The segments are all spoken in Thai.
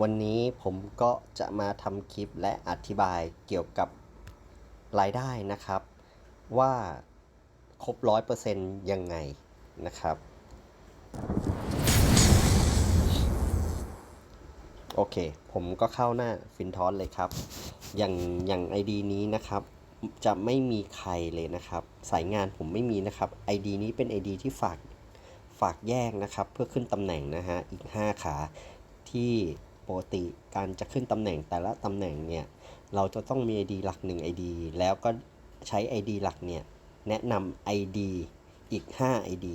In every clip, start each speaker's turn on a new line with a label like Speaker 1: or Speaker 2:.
Speaker 1: วันนี้ผมก็จะมาทำคลิปและอธิบายเกี่ยวกับรายได้นะครับ ว่าครบร้อยเปอร์เซ็นต์ยังไงนะครับ โอเค ผมก็เข้าหน้าฟินทอสเลยครับ อย่างอย่าง ID นี้นะครับจะไม่มีใครเลยนะครับ สายงานผมไม่มีนะครับ ID นี้เป็น ID ที่ฝากฝากแยกนะครับ เพื่อขึ้นตำแหน่งนะฮะอีก 5 ขาที่ ปกติ การจะขึ้นตำแหน่งแต่ละตำแหน่งเนี่ย เราจะต้องมี ID หลัก 1 ID แล้วก็ใช้ ID หลักเนี่ยแนะนำ ID อีก 5 ID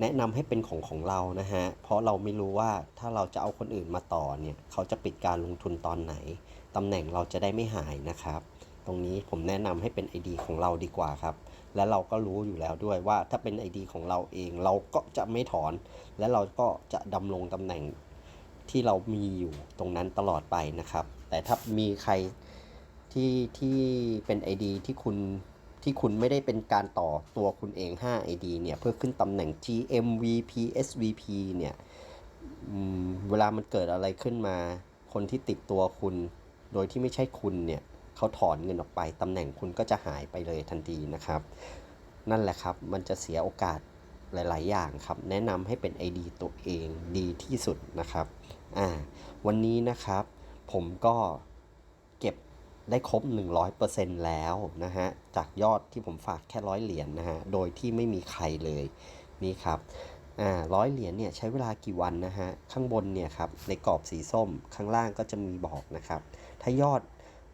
Speaker 1: แนะนำให้เป็นของของเรานะฮะ เพราะเราไม่รู้ว่าถ้าเราจะเอาคนอื่นมาต่อเนี่ยเขาจะปิดการลงทุนตอนไหนตำแหน่งเราจะได้ไม่หายนะครับ ตรงนี้ผมแนะนำให้เป็น ID ของเราดีกว่าครับ และเราก็รู้อยู่แล้วด้วยว่าถ้าเป็น ID ของเราเองเราก็จะไม่ถอน และเราก็จะดำรงตำแหน่ง ที่เรามีอยู่ตรงนั้นตลอดไปนะครับ แต่ถ้ามีใครที่ที่เป็น ID ที่คุณที่คุณไม่ได้เป็นการต่อตัวคุณเอง 5 ID เนี่ยเพื่อขึ้นตำแหน่ง GM VP SVP เนี่ยเวลามันเกิดอะไรขึ้นมา คนที่ติดตัวคุณ โดยที่ไม่ใช่คุณเนี่ยเขาถอนเงินออกไปตำแหน่งคุณก็จะหายไปเลยทันทีนะครับ นั่นแหละครับมันจะเสียโอกาสหลาย ๆ อย่างครับ แนะนำให้เป็น ID ตัวเองดีที่สุดนะครับ อ่าวันนี้นะครับ ผมก็เก็บได้ครบ 100%แล้วนะฮะ จากยอดที่ผมฝากแค่ร้อยเหรียญนะฮะ โดยที่ไม่มีใครเลยนี่ครับอ่าร้อยเหรียญเนี่ยใช้เวลากี่วันนะฮะ ข้างบนเนี่ยครับในกรอบสีส้มข้างล่างก็จะมีบอกนะครับ ถ้ายอด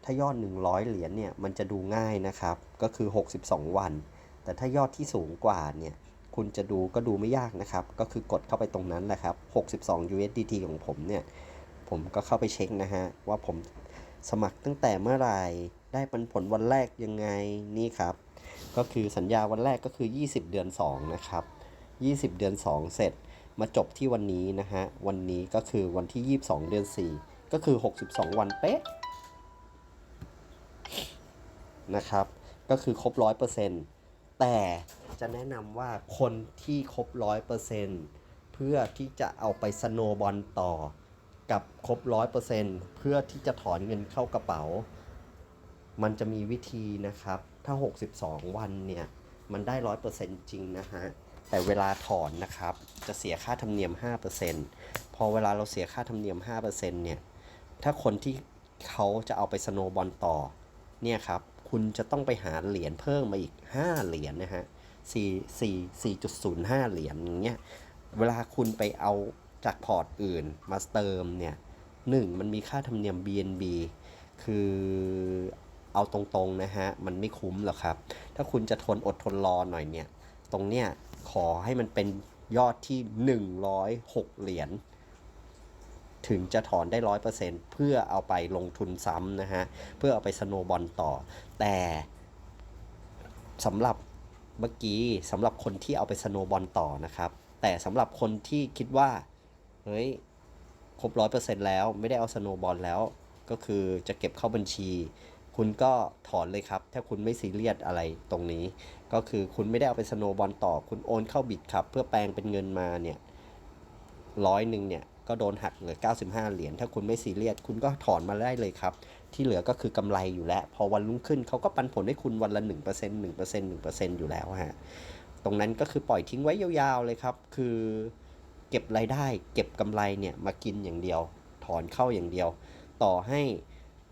Speaker 1: ถ้ายอด 100 เหรียญเนี่ยมันจะดูง่ายนะครับ ก็คือ 62 วัน แต่ถ้ายอดที่สูงกว่าเนี่ย คุณจะดูก็ดูไม่ยากนะครับ ก็คือกดเข้าไปตรงนั้นแหละครับ 62 USDT ของผมเนี่ย ผมก็เข้าไปเช็คนะฮะ ว่าผมสมัครตั้งแต่เมื่อไหร่ ได้ปันผลวันแรกยังไง นี่ครับ ก็คือสัญญาวันแรกก็คือ 20 เดือน 2 นะครับ 20 เดือน 2 เสร็จ มาจบที่วันนี้นะฮะ วันนี้ก็คือวันที่ 22 เดือน 4 ก็คือ 62 วันเป๊ะ นะครับ ก็คือครบ 100%แต่ จะแนะนำว่าคนที่ครบ100%เปอร์เซ็นเพื่อที่จะเอาไปสโนบอลต่อ กับครบ100%เปอร์เซ็นเพื่อที่จะถอนเงินเข้ากระเป๋า มันจะมีวิธีนะครับ ถ้า 62 วันเนี่ย มันได้100%จริงนะฮะ แต่เวลาถอนนะครับ จะเสียค่าธรรมเนียม 5%พอเวลาเราเสียค่าธรรมเนียม 5%เนี่ย ถ้าคนที่เขาจะเอาไปสโนบอลต่อ เนี่ยครับ คุณจะต้องไปหาเหรียญเพิ่มมาอีก 5 เหรียญนะฮะ 4 4 4.05 เหรียญอย่างเงี้ยเวลาคุณไปเอาจากพอร์ตอื่นมาเติมเนี่ยหนึ่งมันมีค่าธรรมเนียม BNB คือเอาตรงๆนะฮะ มันไม่คุ้มหรอกครับ ถ้าคุณจะทนอดทนรอหน่อยเนี่ย ตรงเนี้ยขอให้มันเป็นยอดที่ 106 เหรียญถึงจะถอนได้ร้อยเปอร์เซ็นเพื่อเอาไปลงทุนซ้ำนะฮะ เพื่อเอาไปสโนบอลต่อ แต่สำหรับ เมื่อกี้สำหรับคนที่เอาไปสโนบอลต่อนะครับ แต่สำหรับคนที่คิดว่า เฮ้ย ครบร้อยเปอร์เซ็นแล้วไม่ได้เอาสโนบอลแล้ว ก็คือจะเก็บเข้าบัญชี คุณก็ถอนเลยครับ ถ้าคุณไม่ซีเรียสอะไรตรงนี้ ก็คือคุณไม่ได้เอาไปสโนบอลต่อ คุณโอนเข้าบิตครับ เพื่อแปลงเป็นเงินมาเนี่ยร้อยหนึ่งเนี่ยก็โดนหักเหลือ 95 เหรียญ ถ้าคุณไม่ซีเรียส คุณก็ถอนมาได้เลยครับ ที่เหลือก็คือกำไรอยู่แล้ว พอวันรุ่งขึ้นเขาก็ปันผลให้คุณวันละ 1% 1% 1%อยู่แล้วฮะตรงนั้นก็คือปล่อยทิ้งไว้ยาวๆเลยครับ คือเก็บรายได้ เก็บกำไรเนี่ยมากินอย่างเดียว ถอนเข้าอย่างเดียว ต่อให้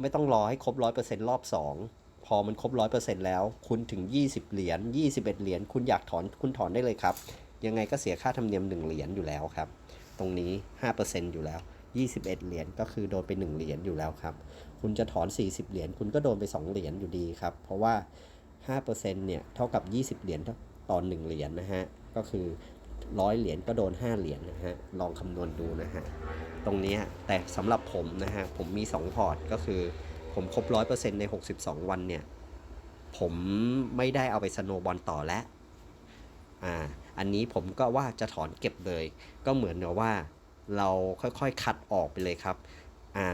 Speaker 1: ไม่ต้องรอให้ครบ 100%รอบ 2 พอมันครบ 100%แล้ว คุณถึง 20 เหรียญ21 เหรียญคุณอยากถอนคุณถอนได้เลยครับ ยังไงก็เสียค่าธรรมเนียม 1 เหรียญอยู่แล้วครับ ตรงนี้ 5%อยู่แล้ว 21 เหรียญก็คือโดนไป 1 เหรียญอยู่แล้วครับ คุณจะถอน 40 เหรียญคุณก็โดนไป 2 เหรียญอยู่ดีครับ เพราะว่า 5%เนี่ยเท่ากับ 20 เหรียญต่อ1เหรียญนะฮะ ก็คือ 100 เหรียญก็โดน 5 เหรียญนะฮะ ลองคำนวณดูนะฮะ ตรงนี้แต่สำหรับผมนะฮะ ผมมี 2 พอร์ตก็คือผมครบ 100%ใน 62 วันเนี่ย ผมไม่ได้เอาไปสโนบอลต่อแล้วอ่า อันนี้ผมก็ว่าจะถอนเก็บเลย ก็เหมือนกับว่า เราค่อยๆคัดออกไปเลยครับอ่า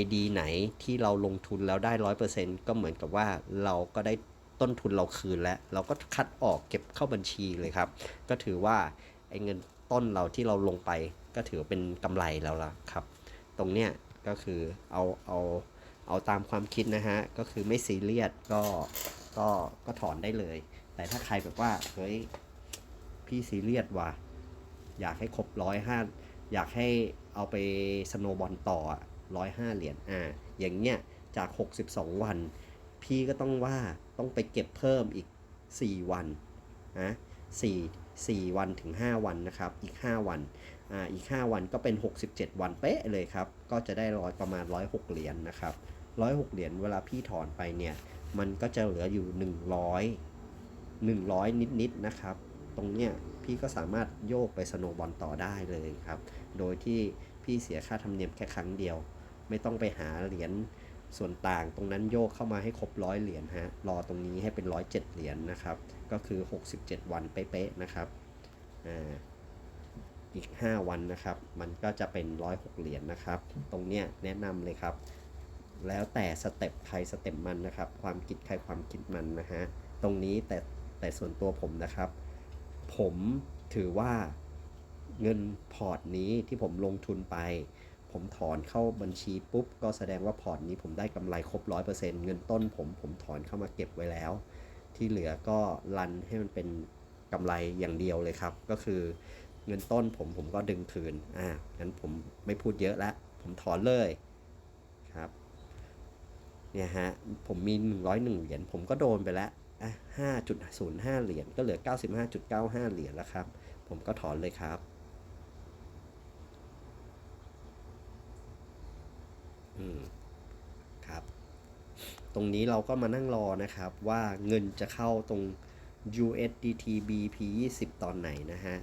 Speaker 1: ID ไหนที่เราลงทุนแล้วได้ร้อยเปอร์เซ็นก็เหมือนกับว่าเราก็ได้ต้นทุนเราคืนแล้ว เราก็คัดออกเก็บเข้าบัญชีเลยครับ ก็ถือว่าไอเงินต้นเราที่เราลงไป ก็ถือเป็นกำไรแล้วล่ะครับ ตรงเนี้ยก็คือเอาเอาเอาตามความคิดนะฮะ ก็คือไม่ซีเรียสก็ก็ก็ถอนได้เลย แต่ถ้าใครแบบว่าเฮ้ยพี่ซีเรียสว่ะอยากให้ครบร้อยห้า อยากให้เอาไปสโนบอลต่อร้อยห้าเหรียญอ่าอย่างเงี้ยจาก 62 วัน พี่ก็ต้องว่าต้องไปเก็บเพิ่มอีก 4 วันนะสี่สี่วันถึง 5 วันนะครับ อีก 5 วันอ่าอีก 5 วันก็เป็น 67 วันเป๊ะเลยครับ ก็จะได้ร้อยประมาณ 106 เหรียญนะครับ 106 เหรียญเวลาพี่ถอนไปเนี่ย มันก็จะเหลืออยู่ 100 100 นิดๆนะครับ ตรงเนี้ย พี่ก็สามารถโยกไปสโนบอลต่อได้เลยครับ โดยที่พี่เสียค่าธรรมเนียมแค่ครั้งเดียว ไม่ต้องไปหาเหรียญส่วนต่างตรงนั้นโยกเข้ามาให้ครบร้อยเหรียญฮะ รอตรงนี้ให้เป็นร้อยเจ็ดเหรียญนะครับ ก็คือ 67 วันเป๊ะๆนะครับ อ่า อีก 5 วันนะครับ มันก็จะเป็น106เหรียญนะครับ ตรงเนี้ยแนะนำเลยครับ แล้วแต่สเต็ปใครสเต็ปมันนะครับ ความคิดใครความคิดมันนะฮะ ตรงนี้แต่แต่ส่วนตัวผมนะครับ ผมถือว่าเงินพอร์ตนี้ที่ผมลงทุนไป ผมถอนเข้าบัญชีปุ๊บ ก็แสดงว่าพอร์ตนี้ผมได้กำไรครบร้อยเปอร์เซ็นต์เงินต้นผมผมถอนเข้ามาเก็บไว้แล้ว ที่เหลือก็รันให้มันเป็นกำไรอย่างเดียวเลยครับ ก็คือเงินต้นผมผมก็ดึงคืน อ่า งั้นผมไม่พูดเยอะแล้วผมถอนเลยครับ เนี่ยฮะ ผมมี 101 เหรียญผมก็โดนไปแล้ว อะ5.05 เหรียญก็เหลือ 95.95 เหรียญแล้วครับ ผมก็ถอนเลยครับอืมครับ ตรงนี้เราก็มานั่งรอนะครับว่าเงินจะเข้าตรง USDT BP 20 ตอนไหนนะฮะ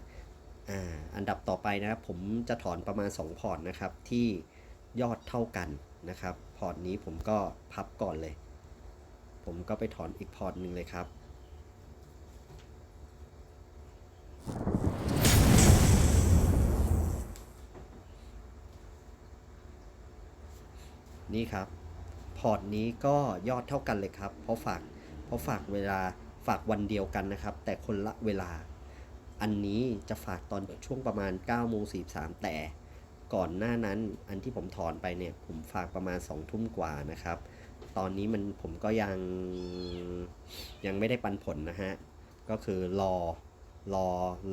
Speaker 1: อ่าอันดับต่อไปนะครับผมจะถอนประมาณ 2 พอร์ตนะครับที่ยอดเท่ากันนะครับ พอร์ตนี้ผมก็พับก่อนเลย ผมก็ไปถอนอีกพอร์ตหนึ่งเลยครับ นี่ครับ พอร์ตนี้ก็ยอดเท่ากันเลยครับ เพราะฝากเพราะฝากเวลาฝากวันเดียวกันนะครับ แต่คนละเวลา อันนี้จะฝากตอนช่วงประมาณ9โมง43 แต่ก่อนหน้านั้นอันที่ผมถอนไปเนี่ย ผมฝากประมาณ2ทุ่มกว่านะครับ ตอนนี้มันผมก็ยังยังไม่ได้ปันผลนะฮะ ก็คือรอรอ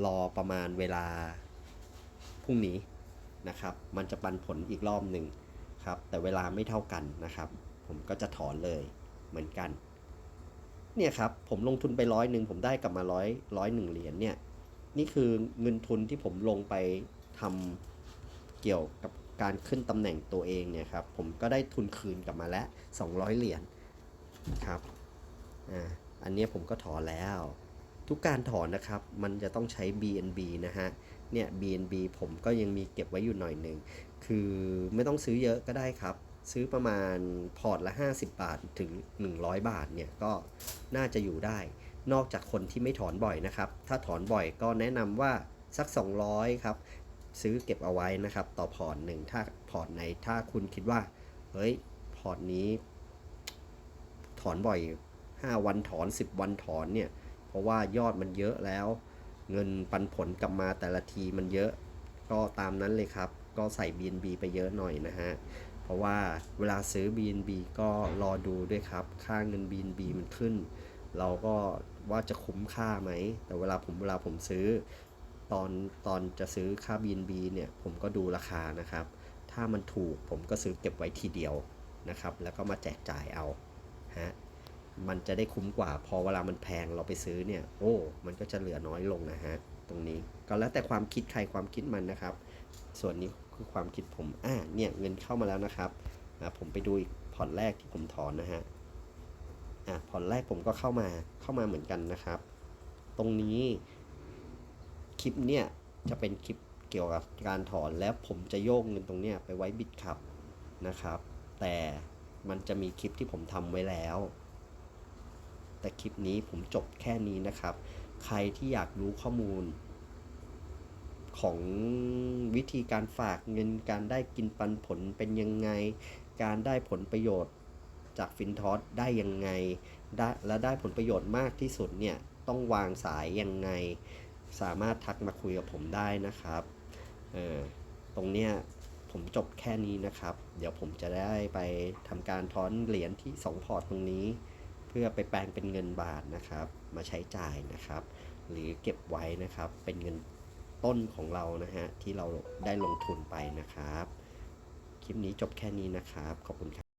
Speaker 1: รอประมาณเวลาพรุ่งนี้นะครับ มันจะปันผลอีกรอบหนึ่งครับ แต่เวลาไม่เท่ากันนะครับ ผมก็จะถอนเลยเหมือนกัน เนี่ยครับ ผมลงทุนไปร้อยหนึ่งผมได้กลับมาร้อยร้อยหนึ่งเหรียญเนี่ย นี่คือเงินทุนที่ผมลงไปทำเกี่ยวกับ การขึ้นตำแหน่งตัวเองเนี่ยครับผมก็ได้ทุนคืนกลับมาแล้ว 200 เหรียญครับอ่าอันนี้ผมก็ถอนแล้ว ทุกการถอนนะครับมันจะต้องใช้ BNB นะฮะเนี่ย BNB ผมก็ยังมีเก็บไว้อยู่หน่อยหนึ่งคือไม่ต้องซื้อเยอะก็ได้ครับ ซื้อประมาณพอร์ตละ 50 บาทถึง 100 บาทเนี่ยก็น่าจะอยู่ได้ นอกจากคนที่ไม่ถอนบ่อยนะครับ ถ้าถอนบ่อยก็แนะนำว่าสัก 200 ครับ ซื้อเก็บเอาไว้นะครับ ต่อพอร์ตหนึ่งถ้าพอร์ตไหนถ้าคุณคิดว่า เฮ้ย พอร์ตนี้ ถอนบ่อย 5 วันถอน 10 วันถอนเนี่ย เพราะว่ายอดมันเยอะแล้ว เงินปันผลกลับมาแต่ละทีมันเยอะ ก็ตามนั้นเลยครับ ก็ใส่ BNB ไปเยอะหน่อยนะฮะ เพราะว่าเวลาซื้อ BNB ก็รอดูด้วยครับ ค่าเงิน BNB มันขึ้น เราก็ว่าจะคุ้มค่าไหม แต่เวลาผมเวลาผมซื้อ ตอนตอนจะซื้อค่า BNB เนี่ย ผมก็ดูราคานะครับ ถ้ามันถูกผมก็ซื้อเก็บไว้ทีเดียวนะครับ แล้วก็มาแจกจ่ายเอาฮะมันจะได้คุ้มกว่า พอเวลามันแพงเราไปซื้อเนี่ย โอ้ มันก็จะเหลือน้อยลงนะฮะ ตรงนี้ก็แล้วแต่ความคิดใครความคิดมันนะครับ ส่วนนี้คือความคิดผม อ่า เนี่ยเงินเข้ามาแล้วนะครับ อ่า ผมไปดูอีกผ่อนแรกที่ผมถอนนะฮะ อ่า ผ่อนแรกผมก็เข้ามา เข้ามาเหมือนกันนะครับ ตรงนี้ คลิปเนี่ยจะเป็นคลิปเกี่ยวกับการถอนแล้วผมจะโยกเงินตรงเนี้ยไปไว้บิตคับนะครับ แต่มันจะมีคลิปที่ผมทำไว้แล้ว แต่คลิปนี้ผมจบแค่นี้นะครับ ใครที่อยากรู้ข้อมูล ของวิธีการฝากเงินการได้กินปันผลเป็นยังไง การได้ผลประโยชน์จากฟินทอสได้ยังไงได้และได้ผลประโยชน์มากที่สุดเนี่ย ต้องวางสายยังไง สามารถทักมาคุยกับผมได้นะครับเออตรงเนี้ยผมจบแค่นี้นะครับ เดี๋ยวผมจะได้ไปทำการถอนเหรียญที่ 2 พอร์ตตรงนี้ เพื่อไปแปลงเป็นเงินบาทนะครับ มาใช้จ่ายนะครับ หรือเก็บไว้นะครับเป็นเงินต้นของเรานะฮะที่เราได้ลงทุนไปนะครับ คลิปนี้จบแค่นี้นะครับ ขอบคุณครับ